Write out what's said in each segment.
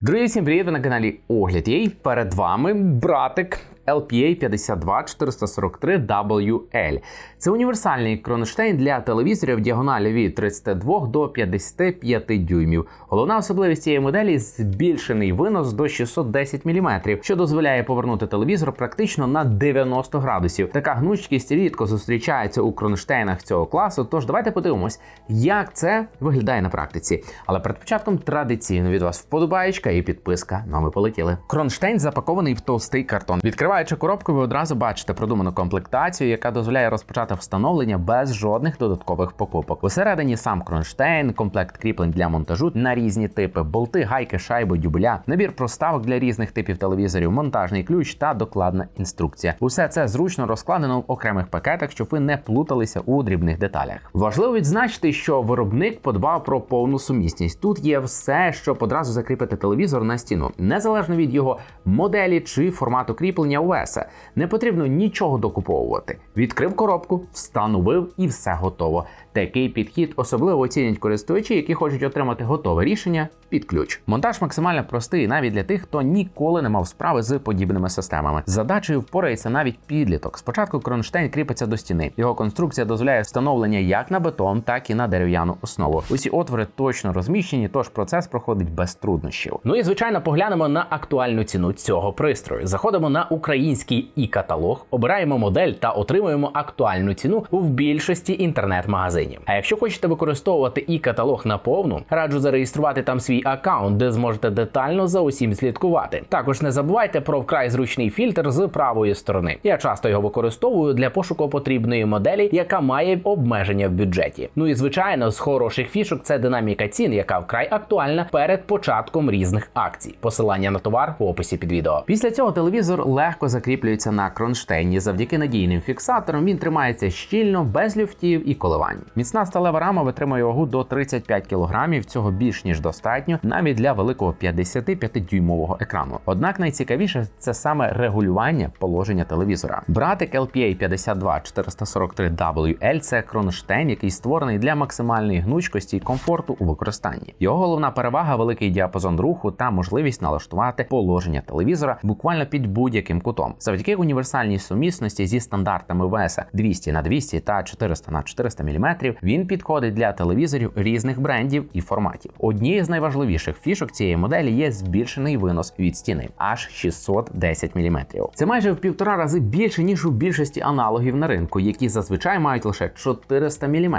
Друзі, всім привіт! Ви на каналі Огляд Єй. Перед вами братик LPA 52443 WL. Це універсальний кронштейн для телевізорів діагоналі від 32 до 55 дюймів. Головна особливість цієї моделі збільшений винос до 610 мм, що дозволяє повернути телевізор практично на 90 градусів. Така гнучкість рідко зустрічається у кронштейнах цього класу. Тож давайте подивимось, як це виглядає на практиці. Але перед початком традиційно від вас вподобаєчка і підписка. Ну а ми полетіли. Кронштейн запакований в товстий картон. Відкриваючи коробку, ви одразу бачите продуману комплектацію, яка дозволяє розпочати встановлення без жодних додаткових покупок. Усередині сам кронштейн, комплект кріплень для монтажу на різні типи, болти, гайки, шайби, дюбеля, набір проставок для різних типів телевізорів, монтажний ключ та докладна інструкція. Усе це зручно розкладено в окремих пакетах, щоб ви не плуталися у дрібних деталях. Важливо відзначити, що виробник подбав про повну сумісність. Тут є все, щоб одразу закріпити телевізор на стіну, незалежно від його моделі чи формату кріплення ОВС. Не потрібно нічого докуповувати. Відкрив коробку, встановив і все готово. Такий підхід особливо оцінять користувачі, які хочуть отримати готове рішення під ключ. Монтаж максимально простий навіть для тих, хто ніколи не мав справи з подібними системами. Задачею впорається навіть підліток. Спочатку кронштейн кріпиться до стіни. Його конструкція дозволяє встановлення як на бетон, так і на дерев'яну основу. Усі отвори точно розміщені, тож процес проходить без труднощів. Ну і звичайно, поглянемо на актуальну ціну цього пристрою. Заходимо на український і каталог, обираємо модель та отримуємо актуальну ціну в більшості інтернет-магазинів. А якщо хочете використовувати і каталог на повну, раджу зареєструвати там свій аккаунт, де зможете детально за усім слідкувати. Також не забувайте про вкрай зручний фільтр з правої сторони. Я часто його використовую для пошуку потрібної моделі, яка має обмеження в бюджеті. Ну і звичайно, з хороших фішок це динаміка цін, яка вкрай актуальна перед початком різних акцій. Посилання на товар в описі під відео. Після цього телевізор легко закріплюється на кронштейні. Завдяки надійним фіксаторам він тримається щільно, без люфтів і коливань. Міцна сталева рама витримує вагу до 35 кг, Цього більш ніж достатньо, навіть для великого 55-дюймового екрану. Однак найцікавіше це саме регулювання положення телевізора. Братик LPA 52443 WL – це кронштейн, який створений для максимальної гнучкості і комфорту у використанні. Його головна перевага великий діапазон руху та можливість налаштувати положення телевізора буквально під будь-яким кутом. Завдяки універсальній сумісності зі стандартами ВЕСа 200 на 200 та 400 на 400 мм, він підходить для телевізорів різних брендів і форматів. Однією з найважливіших фішок цієї моделі є збільшений винос від стіни аж 610 мм. Це майже в півтора рази більше ніж у більшості аналогів на ринку, які зазвичай мають лише 400 мм.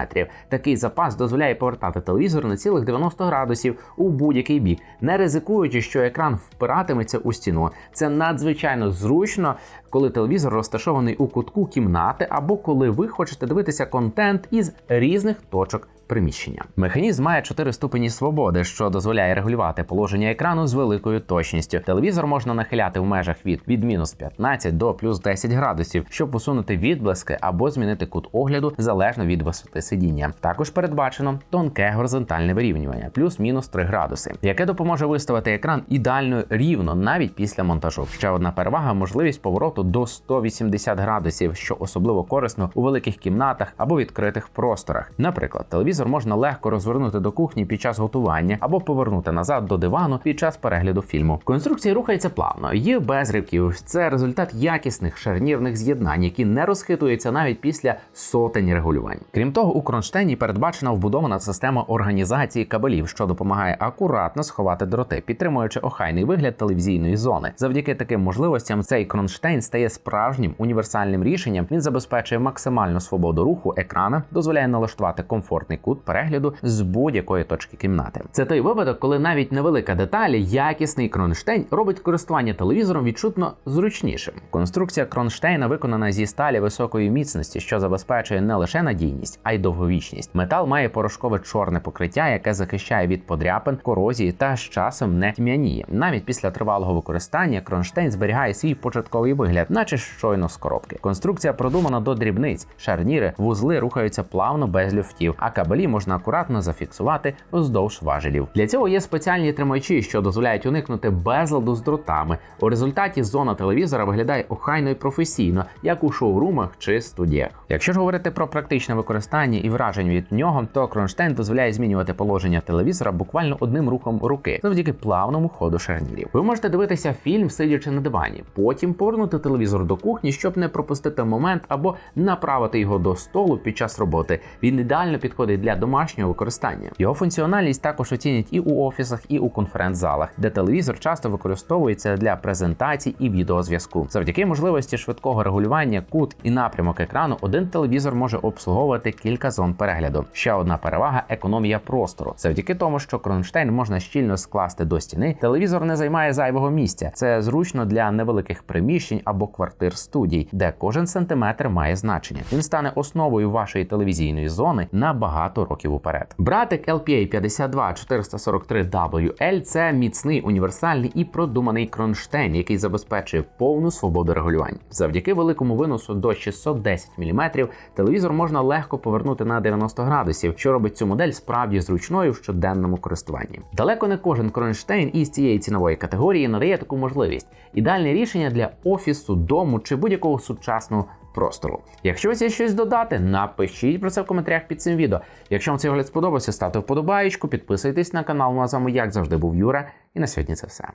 Такий запас дозволяє повертати телевізор на цілих 90 градусів у будь-який бік, не ризикуючи, що екран впиратиметься у стіну. Це надзвичайно зручно, коли телевізор розташований у кутку кімнати, або коли ви хочете дивитися контент із різних точок. Приміщення механізм має 4 ступені свободи, що дозволяє регулювати положення екрану з великою точністю. Телевізор можна нахиляти в межах від від мінус 15 до плюс 10 градусів, щоб усунути відблиски або змінити кут огляду залежно від висоти сидіння. Також передбачено тонке горизонтальне вирівнювання, плюс-мінус 3 градуси, яке допоможе виставити екран ідеально рівно навіть після монтажу. Ще одна перевага можливість повороту до 180 градусів, що особливо корисно у великих кімнатах або відкритих просторах. Наприклад, телевізор можна легко розвернути до кухні під час готування або повернути назад до дивану під час перегляду фільму. Конструкція рухається плавно, є без ривків. Це результат якісних шарнірних з'єднань, які не розхитуються навіть після сотень регулювань. Крім того, у кронштейні передбачена вбудована система організації кабелів, що допомагає акуратно сховати дроти, підтримуючи охайний вигляд телевізійної зони. Завдяки таким можливостям цей кронштейн стає справжнім універсальним рішенням. Він забезпечує максимальну свободу руху екрана, дозволяє налаштувати комфортний кут перегляду з будь-якої точки кімнати. Це той випадок, коли навіть невелика деталь, якісний кронштейн робить користування телевізором відчутно зручнішим. Конструкція кронштейна виконана зі сталі високої міцності, що забезпечує не лише надійність, а й довговічність. Метал має порошкове чорне покриття, яке захищає від подряпин, корозії та з часом не тьмяніє. Навіть після тривалого використання кронштейн зберігає свій початковий вигляд, наче щойно з коробки. Конструкція продумана до дрібниць, шарніри, вузли рухаються плавно без люфтів, а кабелі можна акуратно зафіксувати вздовж важелів. Для цього є спеціальні тримачі, що дозволяють уникнути безладу з дротами. У результаті зона телевізора виглядає охайно і професійно, як у шоурумах чи студіях. Якщо ж говорити про практичне використання і вражень від нього, то кронштейн дозволяє змінювати положення телевізора буквально одним рухом руки завдяки плавному ходу шарнірів. Ви можете дивитися фільм, сидячи на дивані, потім повернути телевізор до кухні, щоб не пропустити момент або направити його до столу під час роботи. Він ідеально підходить для домашнього використання. Його функціональність також оцінять і у офісах, і у конференц-залах, де телевізор часто використовується для презентацій і відеозв'язку. Завдяки можливості швидкого регулювання кут і напрямок екрану, один телевізор може обслуговувати кілька зон перегляду. Ще одна перевага економія простору. Завдяки тому, що кронштейн можна щільно скласти до стіни, телевізор не займає зайвого місця. Це зручно для невеликих приміщень або квартир студій, де кожен сантиметр має значення. Він стане основою вашої телевізійної зони на багато років уперед. Братик LPA 52443 WL – це міцний універсальний і продуманий кронштейн, який забезпечує повну свободу регулювань. Завдяки великому виносу до 610 мм телевізор можна легко повернути на 90 градусів, що робить цю модель справді зручною в щоденному користуванні. Далеко не кожен кронштейн із цієї цінової категорії надає таку можливість. Ідеальне для офісу, дому чи будь-якого сучасного простору. Якщо ось є щось додати, напишіть про це в коментарях під цим відео. Якщо вам цей огляд сподобався, ставте вподобаєчку, підписуйтесь на канал. Ну а з вами, як завжди, був Юра. І на сьогодні це все.